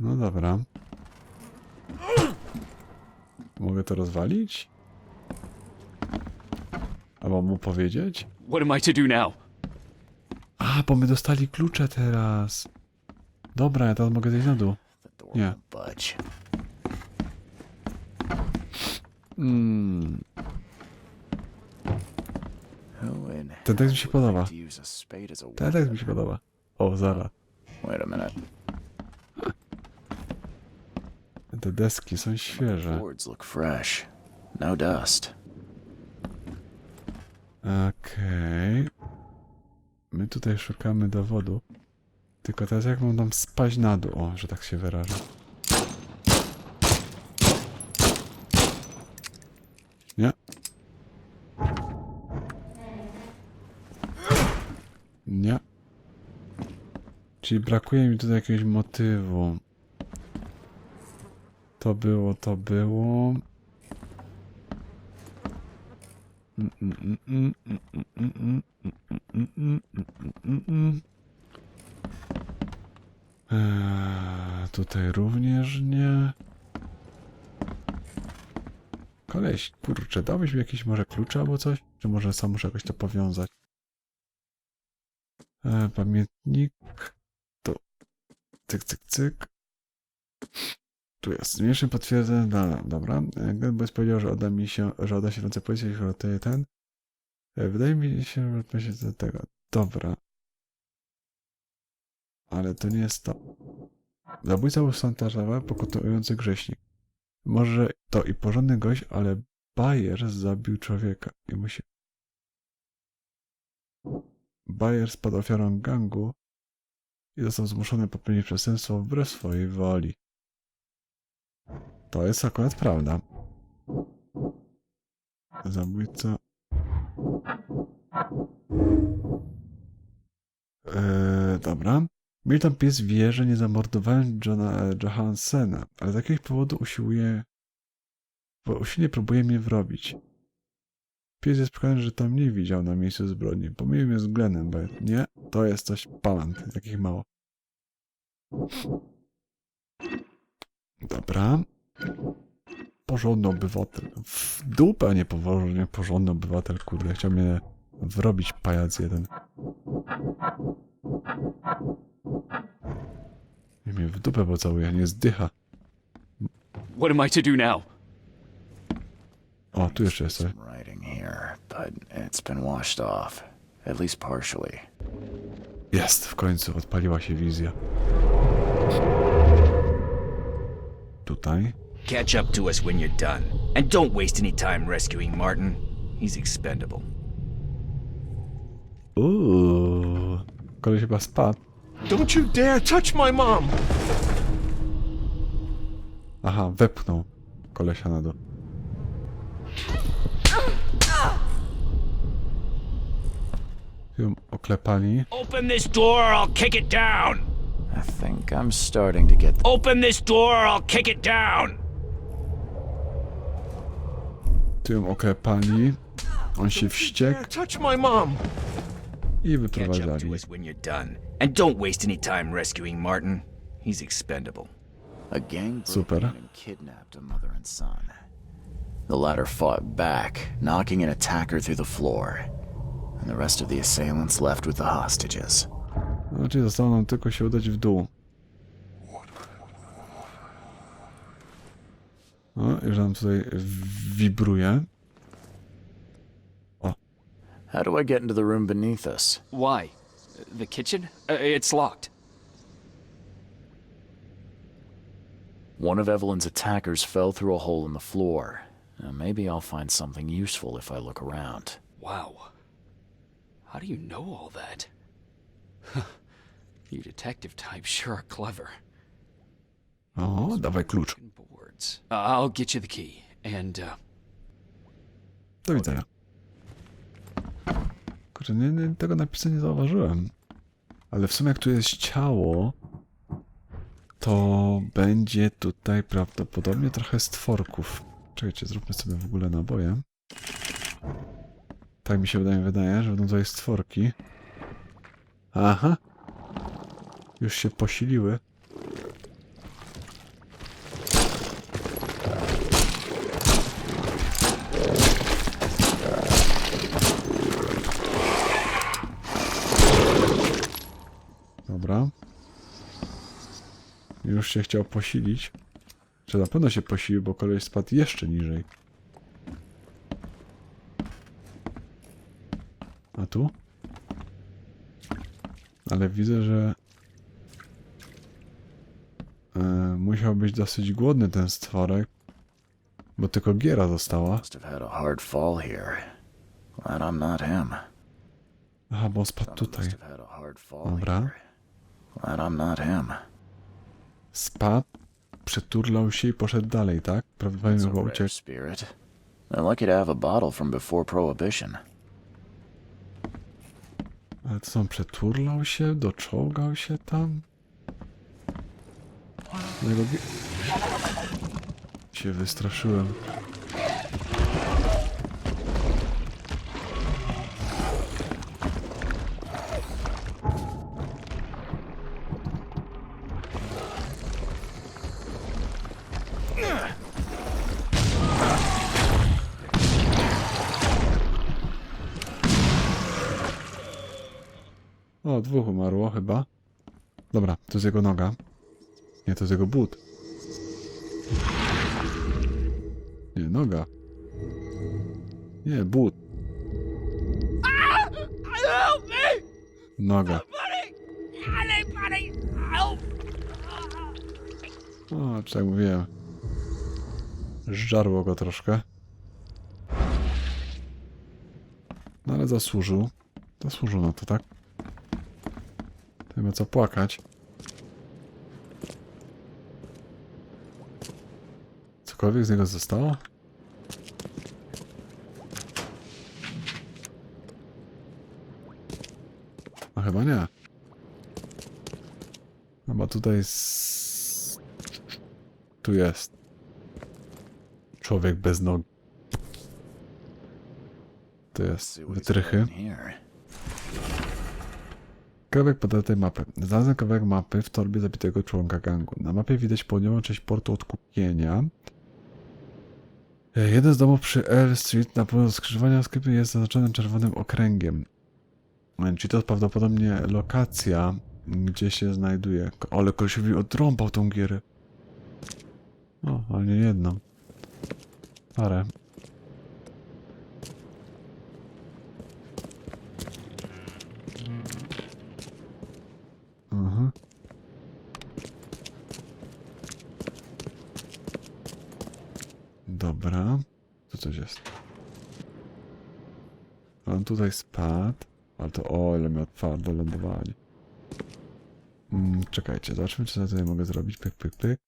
No dobra. Mogę to rozwalić? Albo mu powiedzieć? What am I to do now? A, bo my dostali klucze teraz. Dobra, ja teraz mogę zejść na dół. Budge. Mm, ten tekst mi się podoba. Ten tekst mi się podoba. O, zaraz. Wait a minute. Te deski są świeże. Boards look fresh. No dust. Okej. My tutaj szukamy dowodu. Tylko teraz jak mam tam spaść na dół? O, że tak się wyrażę. Nie. Nie. Czyli brakuje mi tutaj jakiegoś motywu. To było, to było. Eee, tutaj również nie. Koleś, kurczę, dałeś mi jakieś może klucze albo coś? Czy może sam muszę jakoś to powiązać? Eee, pamiętnik. Tu. Cyk, cyk, cyk. Tu jest. Zmniejszy potwierdzenie. Dobra, dobra. Gdybyś powiedział, że oda mi się, że oda się ręce policji, jeśli ratuje ten. E, Wydaje mi się, że się do tego. Dobra. Ale to nie jest to. Zabójca był szantażowy, pokutujący grześnik. Może to i porządny gość, ale Bayer zabił człowieka i musi. Bayer spadł ofiarą gangu i został zmuszony popełnić przestępstwo wbrew swojej woli. To jest akurat prawda. Zabójca. Eee, dobra. Milton Pierce wie, że nie zamordowałem Johna e, Johansena, ale z jakiegoś powodu usiłuje. Bo usilnie próbuje mnie wrobić. Pies jest przekonany, że to mnie widział na miejscu zbrodni. Pomylił mnie z Glennem, bo nie, to jest coś palant, takich mało. Dobra. Porządny obywatel. W dupę, nie poważnie porządny obywatel, kurde. Chciał mnie wrobić pajac jeden. I mnie w dupę pocałuje, nie zdycha. What am I to do now? O, tu jeszcze jest coś. Writing here, but it's been washed off. At least partially. Jest, w końcu odpaliła się wizja. Tutaj. Catch up to us when you're done. And don't waste any time rescuing Martin. He's expendable. Uuu. Koleś chyba spadł. Don't you dare touch my mom! Aha, wepchnął kolesia na dół. Ją oklepali. Open this door or I'll kick it down! I think I'm starting to get the Open this door or I'll kick it down! Tu ją oklepali. On się Dare wściekł touch my mom! i Catch up to wyprowadzali. us when you're done. And don't waste any time rescuing Martin. He's expendable. A gang broke Super. in and kidnapped a mother and son. The latter fought back, knocking an attacker through the floor. And the rest of the assailants left with the hostages. Znaczy zostało nam tylko się udać w dół. O, już nam tutaj wibruje. How do I get into the room beneath us? Why? The kitchen? Uh, it's locked. One of Evelyn's attackers fell through a hole in the floor. Now, maybe I'll find something useful if I look around. Wow. How do you know all that? You detective types sure are clever. O, dawaj klucz. Boards. Uh, I'll get you the key. And, uh, Do widzenia. Kurczę, nie, nie, tego napisu nie zauważyłem. Ale w sumie jak tu jest ciało, to będzie tutaj prawdopodobnie trochę stworków. Czekajcie, zróbmy sobie w ogóle naboje. Tak mi się wydaje, wydaje, że będą tutaj stworki. Aha. Już się posiliły. Dobra. Już się chciał posilić. Czy na pewno się posilił, bo kolej spadł jeszcze niżej. A tu? Ale widzę, że e, musiał być dosyć głodny ten stworek, bo tylko giera została. Aha, bo spadł tutaj. Dobra. Spadł, przeturlał się i poszedł dalej, tak? Prawdopodobnie chyba uciekł. They're lucky to have a bottle from before Prohibition. Ale co, on przeturlał się? Doczołgał się tam? Gi- się wystraszyłem. Umarło chyba. Dobra, to jest jego noga. Nie, to jest jego but. Nie, noga. Nie, but. Noga. O, czy tak mówiłem. Żarło go troszkę. No ale zasłużył. Zasłużył na to, tak? Ma co płakać. Cokolwiek z niego zostało? No chyba nie. Chyba tutaj jest... Tu jest. Człowiek bez nogi. To jest wytrychy. Kawałek podatej mapy. Znalazłem kawałek mapy w torbie zabitego członka gangu. Na mapie widać południową część portu odkupienia. E, Jeden z domów przy L Street na pół skrzyżowania sklepy jest zaznaczony czerwonym okręgiem. E, Czyli to prawdopodobnie lokacja, gdzie się znajduje. Ale kolesiowi odrąbał tą gierę. O, ale nie jedną. Parę. Mhm. Dobra. Tu coś jest. On tutaj spadł. Ale to o, ile miał twardo lądowanie. Mm, czekajcie, zobaczmy, co ja tutaj mogę zrobić. Pyk, pyk, pyk.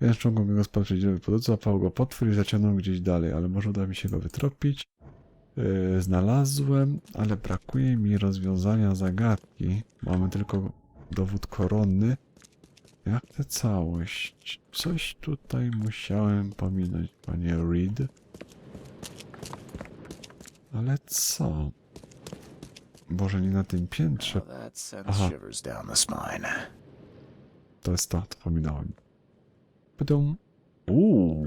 Jeden z członków jego spadł przeciwny po złapał go potwór i zaciągnął gdzieś dalej, ale może uda mi się go wytropić. Yy, znalazłem, ale brakuje mi rozwiązania zagadki. Mamy tylko dowód koronny. Jak tę całość? Coś tutaj musiałem pominąć, panie Reed. Ale co? Boże, nie na tym piętrze. Aha. To jest to, to pominąłem. Pydum. Uuu.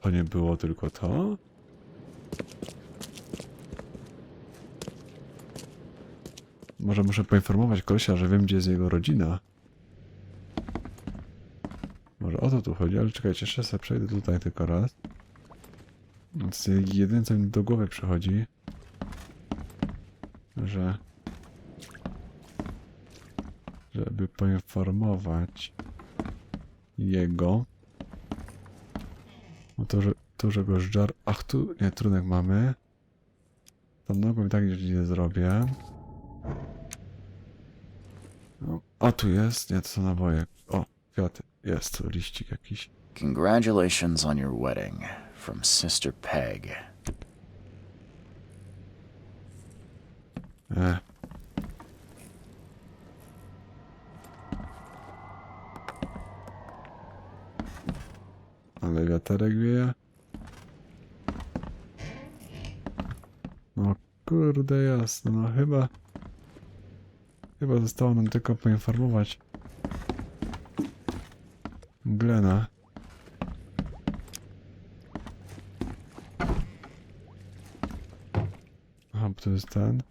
To nie było tylko to? Może muszę poinformować kolesia, że wiem, gdzie jest jego rodzina. O to tu chodzi, ale czekajcie, jeszcze sobie przejdę tutaj tylko raz. Więc jedyne, co mi do głowy przychodzi, że żeby poinformować jego o to, że, to, że go żar... Ach, tu nie, trunek mamy. Tam nogą i tak nic nie zrobię. No, a tu jest, nie, to są naboje. O, kwiaty. Jest tu liścik jakiś. Congratulations on your wedding from Sister Peg. E. Ale wiaterek wieje. No kurde jasno, no chyba... Chyba zostało nam tylko poinformować Glena. bo to jest ten.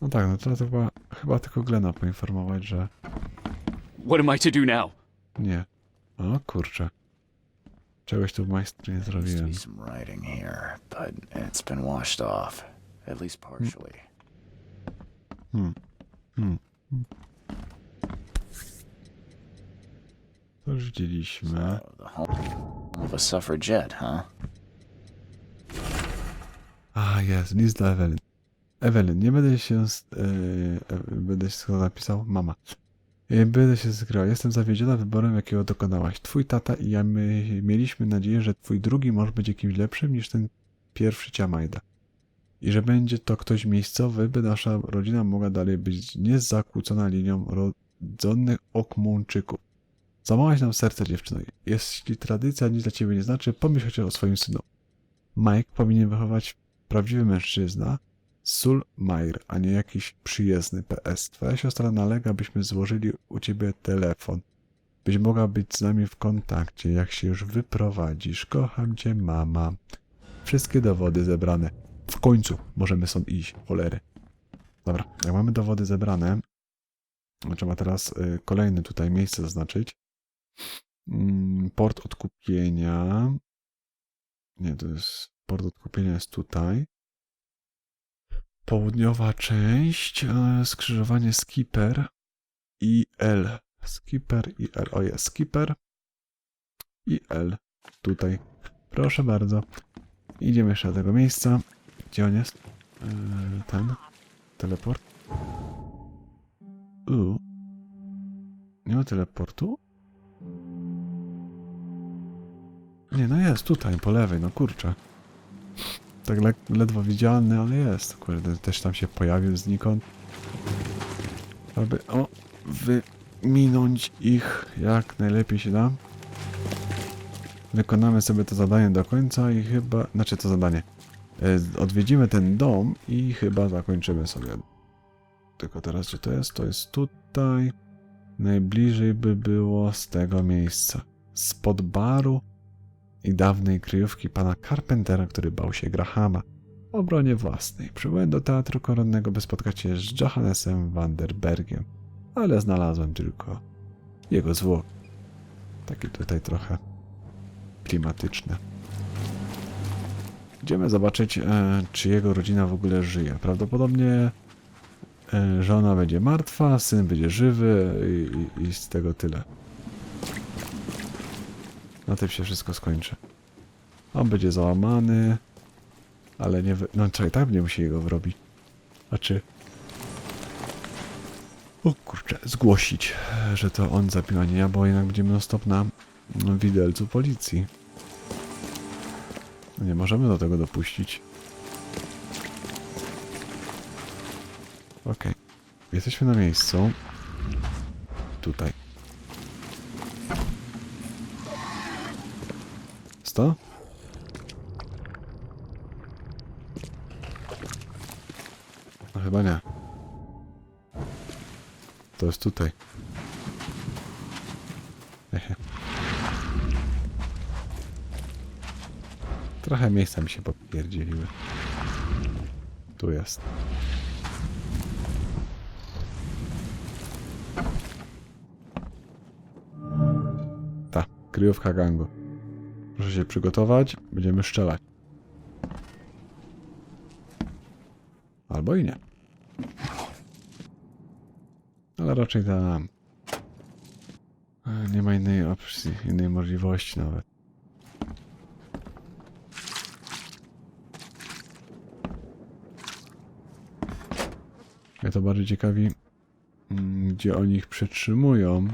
No tak, no to chyba, chyba tylko Glena poinformować, że What am I to do now? nie. O kurczę. Czegoś tu w majstru nie zrobiłem. be some writing here, but it's been washed off. At least partially. Hmm. Hmm. To już widzieliśmy. So, the home of a suffragette, huh? A, jest, list dla Ewelyn. Ewelyn, nie będę się. z- e, e, będę się napisał? Mama. E, Będę się zgrał. Jestem zawiedziona wyborem, jakiego dokonałaś. Twój tata i ja my mieliśmy nadzieję, że twój drugi mąż będzie kimś lepszym niż ten pierwszy ciamajda. I że będzie to ktoś miejscowy, by nasza rodzina mogła dalej być niezakłócona linią rodzonych okmączyków. Zamałaś nam serce, dziewczyno. Jeśli tradycja nic dla ciebie nie znaczy, pomyśl chociaż o swoim synu. Mike powinien wychować prawdziwy mężczyzna, Sul Mair, a nie jakiś przyjezdny PS. Twoja siostra nalega, byśmy złożyli u ciebie telefon, byś mogła być z nami w kontakcie, jak się już wyprowadzisz. Kocham cię, mama. Wszystkie dowody zebrane. W końcu możemy stąd iść, cholery. Dobra, jak mamy dowody zebrane, trzeba teraz y, kolejne tutaj miejsce zaznaczyć. Mm, Port odkupienia. Nie, to jest. Port odkupienia jest tutaj. Południowa część. e, Skrzyżowanie Skipper i L. Skipper i L. O jest, Skipper i L. Tutaj. Proszę bardzo. Idziemy jeszcze do tego miejsca. Gdzie on jest? E, Ten. Teleport. U. Nie ma teleportu? Nie, no jest tutaj, po lewej, no kurczę. Tak le ledwo widzialny, ale jest. Kurde, też tam się pojawił znikąd. Aby, o, wyminąć ich jak najlepiej się da. Wykonamy sobie to zadanie do końca i chyba, znaczy to zadanie. E, Odwiedzimy ten dom i chyba zakończymy sobie. Tylko teraz gdzie to jest? To jest tutaj. Najbliżej by było z tego miejsca. Spod baru i dawnej kryjówki pana Carpentera, który bał się Grahama. W obronie własnej. Przybyłem do teatru koronnego, by spotkać się z Johannesem Vanderbergiem, ale znalazłem tylko jego zwłok. Takie tutaj trochę klimatyczne. Idziemy zobaczyć, e, czy jego rodzina w ogóle żyje. Prawdopodobnie e, żona będzie martwa, syn będzie żywy i, i, i z tego tyle. Na tym się wszystko skończy. On będzie załamany, ale nie... Wy... No czekaj, tak będzie musieli go wyrobić. A czy... O kurczę, zgłosić, że to on zabił, a nie ja, bo jednak będziemy non stop na widelcu policji. Nie możemy do tego dopuścić. Okej. Jesteśmy na miejscu. Tutaj. Sto? No chyba nie. To jest tutaj. Hehe. Trochę miejsca mi się popierdzieliły. Tu jest. Ta, kryjówka gangu. Proszę się przygotować, będziemy strzelać. Albo i nie. Ale raczej tam. Nie ma innej opcji, innej możliwości nawet. Mnie to bardziej ciekawi, mm, gdzie oni ich przetrzymują.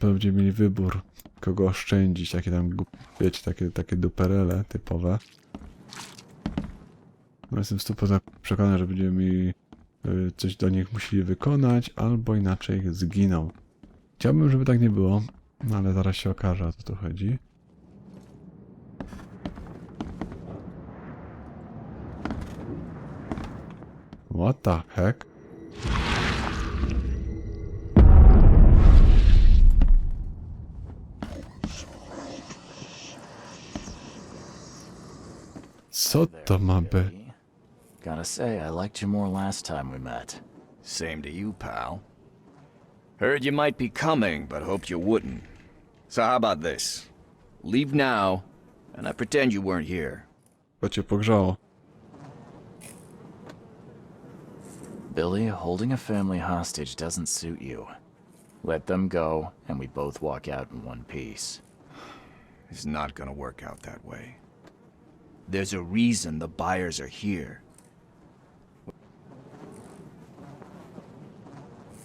Będziemy mieli wybór, kogo oszczędzić, takie tam, wiecie, takie, takie duperele typowe. No jestem 100% przekonany, że będziemy mieli y, coś do nich musieli wykonać, albo inaczej zginą. Chciałbym, żeby tak nie było, no ale zaraz się okaże, o co tu chodzi. What the heck? Co to ma być? Gotta say, I liked you more last time we met. Same to you, pal. Heard you might be coming, but hoped you wouldn't. So how about this? Leave now, and I pretend you weren't here. Bo cię pogrzało. Billy, holding a family hostage doesn't suit you. Let them go, and we both walk out in one piece. It's not gonna work out that way. There's a reason the buyers are here.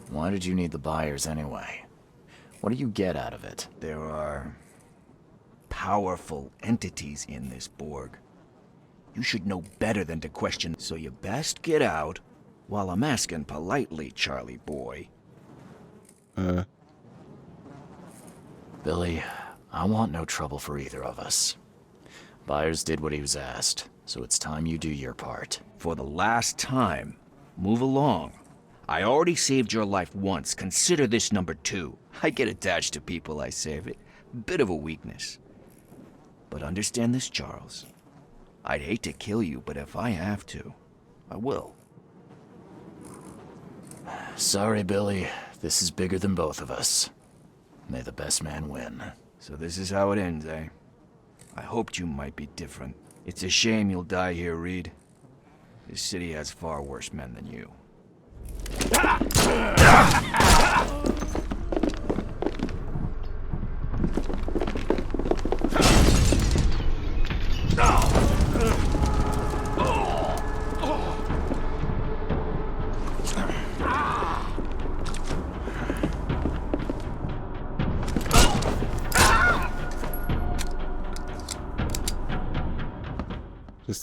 Why did you need the buyers anyway? What do you get out of it? There are powerful entities in this Borg. You should know better than to question, so you best get out while I'm asking politely, Charlie boy. Uh. Billy, I want no trouble for either of us. Byers did what he was asked, so it's time you do your part. For the last time, move along. I already saved your life once. Consider this number two. I get attached to people I save. It bit of a weakness. But understand this, Charles. I'd hate to kill you, but if I have to, I will. Sorry, Billy. This is bigger than both of us. May the best man win. So this is how it ends, eh? I hoped you might be different. It's a shame you'll die here, Reed. This city has far worse men than you.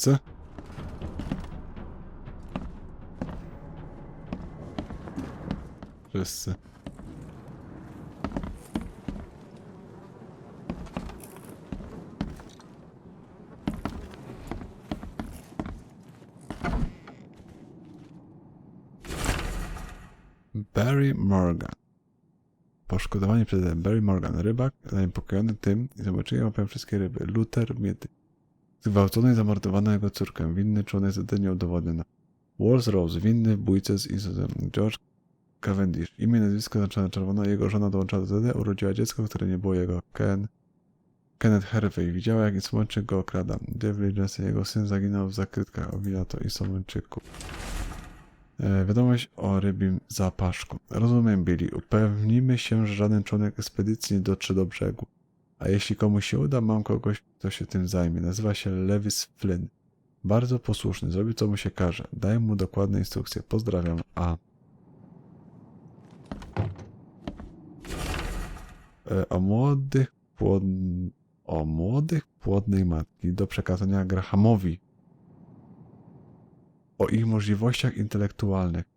Wszyscy? Wszyscy. Barry Morgan. Poszkodowany przez Barry Morgan, rybak, zaniepokojony tym i zobaczyłem opowiem wszystkie ryby. Luther Miety. Zgwałcony i zamordowano jego córkę. Winny członek zdarzenia udowodniono. Walls Rose, winny w bójce z Izozem. George Cavendish. Imię nazwisko znaczone czerwono. Jego żona dołączyła do ZD, urodziła dziecko, które nie było jego. Ken. Kenneth Hervey. Widziała, jak Somańczyk go okrada. Devlin Jensen, jego syn, zaginął w zakrytkach. Owija to i Somańczyku. E, wiadomość o rybim zapaszku. Rozumiem, Billy. Upewnimy się, że żaden członek ekspedycji nie dotrze do brzegu. A jeśli komuś się uda, mam kogoś, kto się tym zajmie. Nazywa się Lewis Flynn. Bardzo posłuszny, zrobi co mu się każe. Daj mu dokładne instrukcje. Pozdrawiam. A. E, O młodych płod... o młodych płodnej matki do przekazania Grahamowi o ich możliwościach intelektualnych.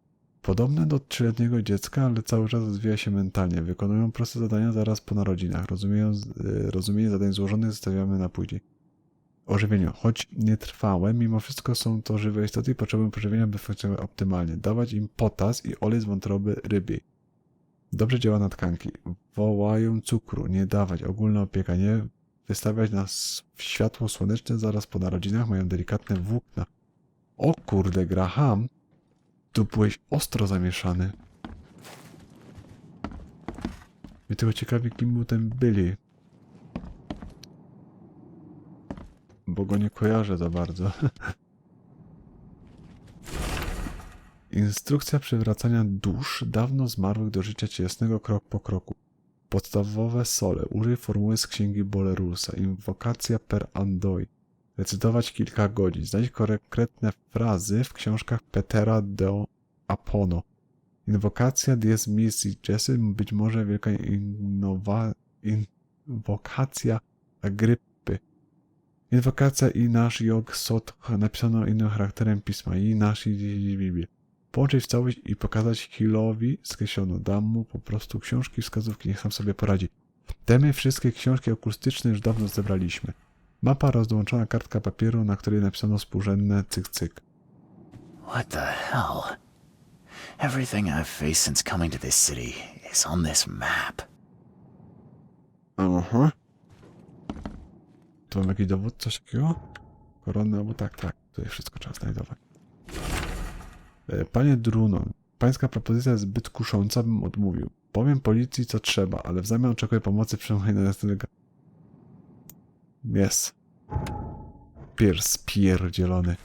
Podobne do trzyletniego dziecka, ale cały czas rozwija się mentalnie. Wykonują proste zadania zaraz po narodzinach. Rozumieją, y, rozumienie zadań złożonych zostawiamy na później. Ożywieniu. Choć nietrwałe, mimo wszystko są to żywe istoty i potrzebują pożywienia, by funkcjonować optymalnie. Dawać im potas i olej z wątroby rybiej. Dobrze działa na tkanki. Wołają cukru. Nie dawać. Ogólna opieka. Nie wystawiać na światło słoneczne zaraz po narodzinach. Mają delikatne włókna. O kurde, Graham. Tu byłeś ostro zamieszany. Mnie tylko ciekawi, kim był ten Billy. Bo go nie kojarzę za bardzo. Instrukcja przywracania dusz dawno zmarłych do życia cielesnego krok po kroku. Podstawowe sole. Użyj formuły z księgi Bolerusa. Inwokacja per andoi. Recytować kilka godzin. Znajdź konkretne frazy w książkach Petera de Apono. Inwokacja dies missi Jessy, być może wielka innowa, inwokacja Agrypy. Inwokacja i nasz jog sot napisano innym charakterem pisma i nasz i Biblię. Połączyć w całość i pokazać Hillowi skreślono. Dam mu po prostu książki, wskazówki, niech sam sobie poradzi. Temy wszystkie książki okultystyczne już dawno zebraliśmy. Mapa rozłączona kartka papieru, na której napisano współrzędne cyk cyk. What the hell? Everything I've faced since coming to this city is on this map. Aha. Tu mam jakiś dowód, coś takiego? koronę, albo tak, tak. Tutaj wszystko trzeba znajdować. E, Panie Drunon, pańska propozycja jest zbyt kusząca, bym odmówił. Powiem policji, co trzeba, ale w zamian oczekuję pomocy przynajmniej na następnego... Jest. Piers pierdzielony.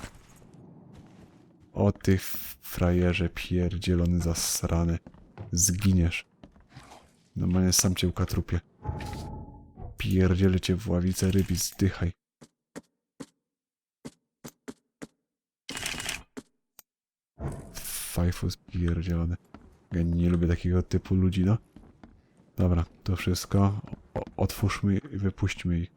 O ty frajerze pierdzielony zasrany. Zginiesz. Normalnie sam cię ukatrupię. Pierdzielę cię w ławicę rybi, zdychaj. Fajfus pierdzielony. Ja nie lubię takiego typu ludzi, no. Dobra, to wszystko. O, otwórzmy i wypuśćmy ich.